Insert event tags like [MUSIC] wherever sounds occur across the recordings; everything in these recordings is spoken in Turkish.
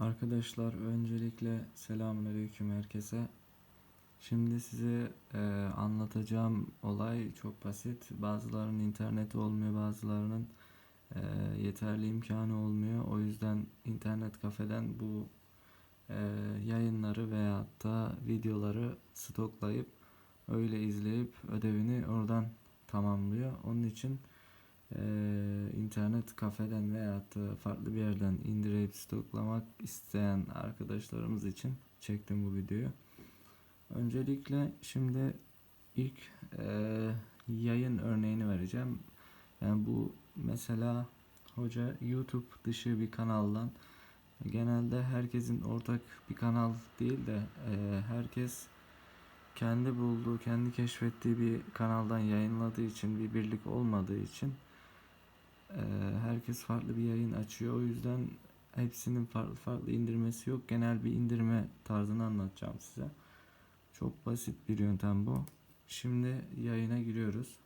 Arkadaşlar öncelikle selamünaleyküm herkese. Şimdi size e, anlatacağım olay çok basit. Bazılarının interneti olmuyor, bazılarının e, yeterli imkanı olmuyor. O yüzden internet kafeden bu e, yayınları veya da videoları stoklayıp öyle izleyip ödevini oradan tamamlıyor. Onun için e, internet kafeden veya farklı bir yerden indirip stoklamak isteyen arkadaşlarımız için çektim bu videoyu. Öncelikle şimdi ilk e, yayın örneğini vereceğim. Yani bu mesela hoca YouTube dışı bir kanaldan genelde herkesin ortak bir kanal değil de e, herkes kendi bulduğu, kendi keşfettiği bir kanaldan yayınladığı için bir birlik olmadığı için herkes farklı bir yayın açıyor. O yüzden hepsinin farklı farklı indirmesi yok. Genel bir indirme tarzını anlatacağım size. Çok basit bir yöntem bu. Şimdi yayına giriyoruz.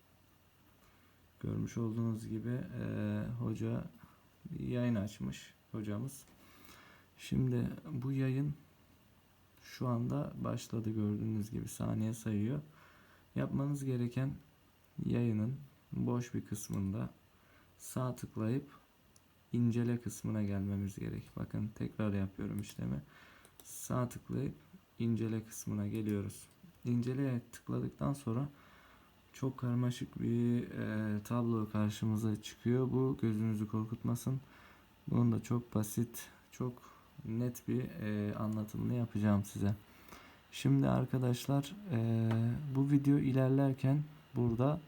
Görmüş olduğunuz gibi e, hoca yayın açmış hocamız. Şimdi bu yayın şu anda başladı gördüğünüz gibi saniye sayıyor. Yapmanız gereken yayının boş bir kısmında sağ tıklayıp incele kısmına gelmemiz gerek. Bakın tekrar yapıyorum işlemi. Sağ tıklayıp incele kısmına geliyoruz. İnceleye tıkladıktan sonra çok karmaşık bir e, tablo karşımıza çıkıyor. Bu gözünüzü korkutmasın. Bunun da çok basit, çok net bir e, anlatımını yapacağım size. Şimdi arkadaşlar e, bu video ilerlerken burada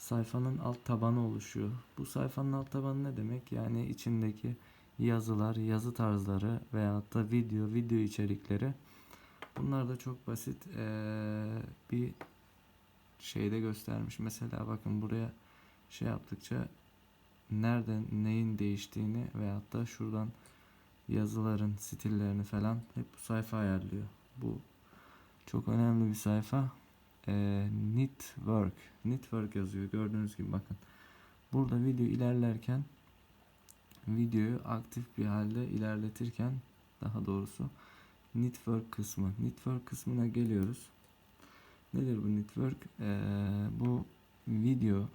sayfanın alt tabanı oluşuyor. Bu sayfanın alt tabanı ne demek? Yani içindeki yazılar, yazı tarzları veyahut da video, video içerikleri. Bunlar da çok basit ee, bir şeyde göstermiş. Mesela bakın buraya şey yaptıkça nereden neyin değiştiğini veyahut da şuradan yazıların stillerini falan hep bu sayfa ayarlıyor. Bu çok önemli bir sayfa e, network. Network yazıyor. Gördüğünüz gibi bakın. Burada video ilerlerken videoyu aktif bir halde ilerletirken daha doğrusu network kısmı. Network kısmına geliyoruz. Nedir bu network? Ee, bu video.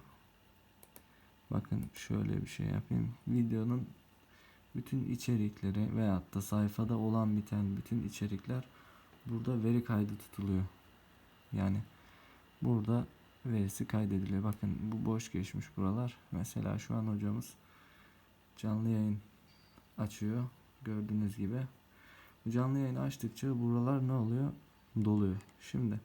Bakın şöyle bir şey yapayım. Videonun bütün içerikleri veyahut da sayfada olan biten bütün içerikler burada veri kaydı tutuluyor. Yani Burada verisi kaydediliyor. Bakın bu boş geçmiş buralar. Mesela şu an hocamız canlı yayın açıyor. Gördüğünüz gibi. Canlı yayın açtıkça buralar ne oluyor? Doluyor. Şimdi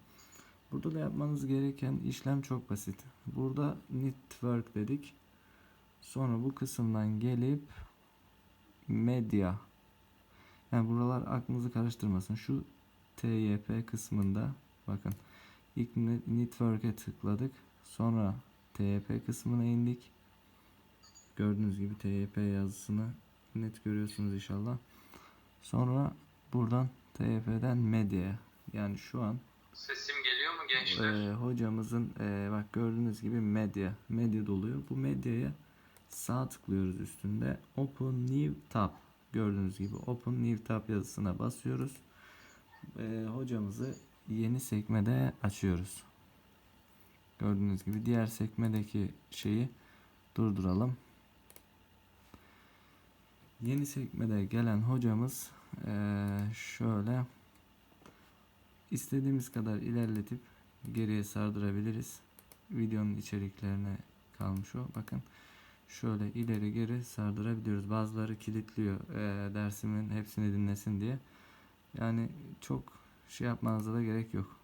burada da yapmanız gereken işlem çok basit. Burada network dedik. Sonra bu kısımdan gelip medya yani buralar aklınızı karıştırmasın. Şu TYP kısmında bakın İlk Network'e tıkladık. Sonra TYP kısmına indik. Gördüğünüz gibi TYP yazısını net görüyorsunuz inşallah. Sonra buradan TYP'den medyaya yani şu an Sesim geliyor mu gençler? e, hocamızın e, bak gördüğünüz gibi medya medya doluyor. Bu medyaya sağ tıklıyoruz üstünde. Open New Tab gördüğünüz gibi Open New Tab yazısına basıyoruz. E, hocamızı yeni sekmede açıyoruz. Gördüğünüz gibi diğer sekmedeki şeyi durduralım. Yeni sekmede gelen hocamız şöyle istediğimiz kadar ilerletip geriye sardırabiliriz. Videonun içeriklerine kalmış o. Bakın şöyle ileri geri sardırabiliyoruz. Bazıları kilitliyor dersimin hepsini dinlesin diye. Yani çok şey yapmanıza da gerek yok.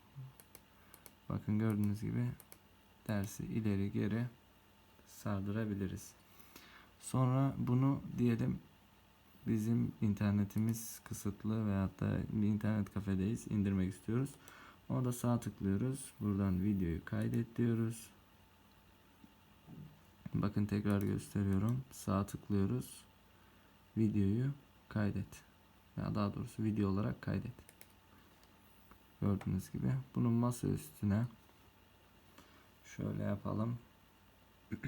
Bakın gördüğünüz gibi dersi ileri geri sardırabiliriz. Sonra bunu diyelim bizim internetimiz kısıtlı veyahut da bir internet kafedeyiz indirmek istiyoruz. Ona da sağ tıklıyoruz. Buradan videoyu kaydet diyoruz. Bakın tekrar gösteriyorum. Sağ tıklıyoruz. Videoyu kaydet. Ya daha doğrusu video olarak kaydet. Gördüğünüz gibi. Bunun masa üstüne şöyle yapalım. [CLEARS THROAT]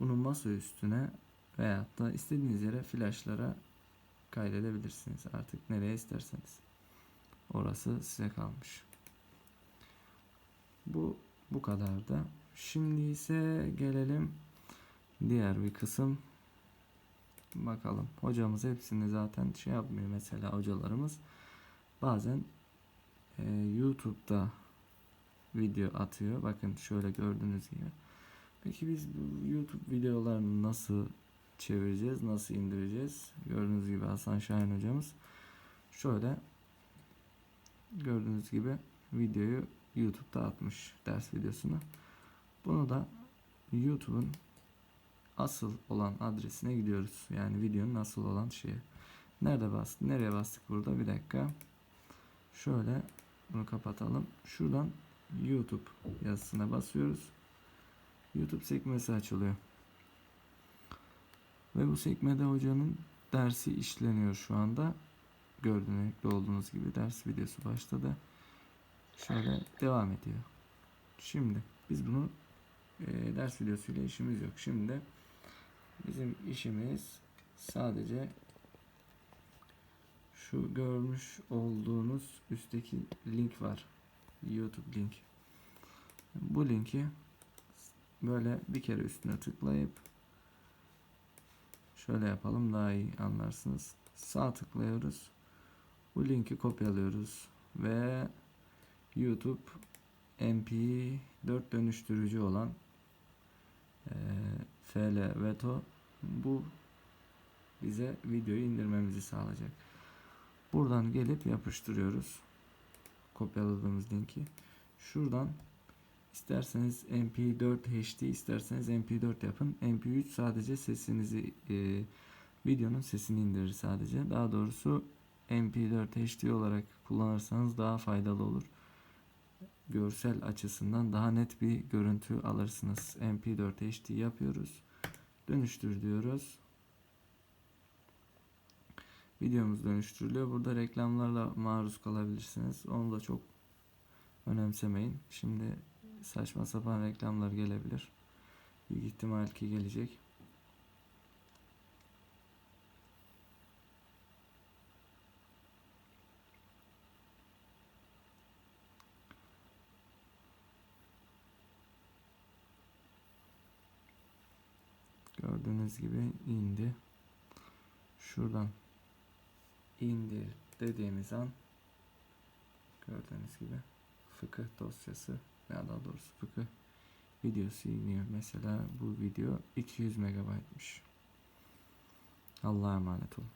Bunun masa üstüne veyahut da istediğiniz yere flashlara kaydedebilirsiniz artık nereye isterseniz. Orası size kalmış. Bu bu kadar da. Şimdi ise gelelim diğer bir kısım. Bakalım. Hocamız hepsini zaten şey yapmıyor mesela hocalarımız. Bazen e, YouTube'da video atıyor. Bakın şöyle gördüğünüz gibi. Peki biz bu YouTube videolarını nasıl çevireceğiz? Nasıl indireceğiz? Gördüğünüz gibi Hasan Şahin hocamız şöyle gördüğünüz gibi videoyu YouTube'da atmış ders videosunu. Bunu da YouTube'un asıl olan adresine gidiyoruz. Yani videonun asıl olan şeye. Nerede bastık? Nereye bastık burada? Bir dakika. Şöyle bunu kapatalım. Şuradan YouTube yazısına basıyoruz. YouTube sekmesi açılıyor. Ve bu sekmede hocanın dersi işleniyor şu anda. Gördüğünüz olduğunuz gibi ders videosu başladı. Şöyle devam ediyor. Şimdi biz bunu e, ders videosuyla işimiz yok. Şimdi bizim işimiz sadece şu görmüş olduğunuz üstteki link var. YouTube link. Bu linki böyle bir kere üstüne tıklayıp şöyle yapalım daha iyi anlarsınız. Sağ tıklıyoruz. Bu linki kopyalıyoruz ve YouTube MP4 dönüştürücü olan eee FL Veto bu bize videoyu indirmemizi sağlayacak. Buradan gelip yapıştırıyoruz. Kopyaladığımız linki. Şuradan isterseniz MP4 HD isterseniz MP4 yapın. MP3 sadece sesinizi e, videonun sesini indirir sadece. Daha doğrusu MP4 HD olarak kullanırsanız daha faydalı olur. Görsel açısından daha net bir görüntü alırsınız. MP4 HD yapıyoruz. Dönüştür diyoruz. Videomuz dönüştürülüyor. Burada reklamlarla maruz kalabilirsiniz. Onu da çok önemsemeyin. Şimdi saçma sapan reklamlar gelebilir. Büyük ihtimal ki gelecek. Gördüğünüz gibi indi. Şuradan indir dediğimiz an gördüğünüz gibi fıkıh dosyası ya daha doğrusu fıkıh videosu iniyor. Mesela bu video 200 megabaytmış. Allah'a emanet olun.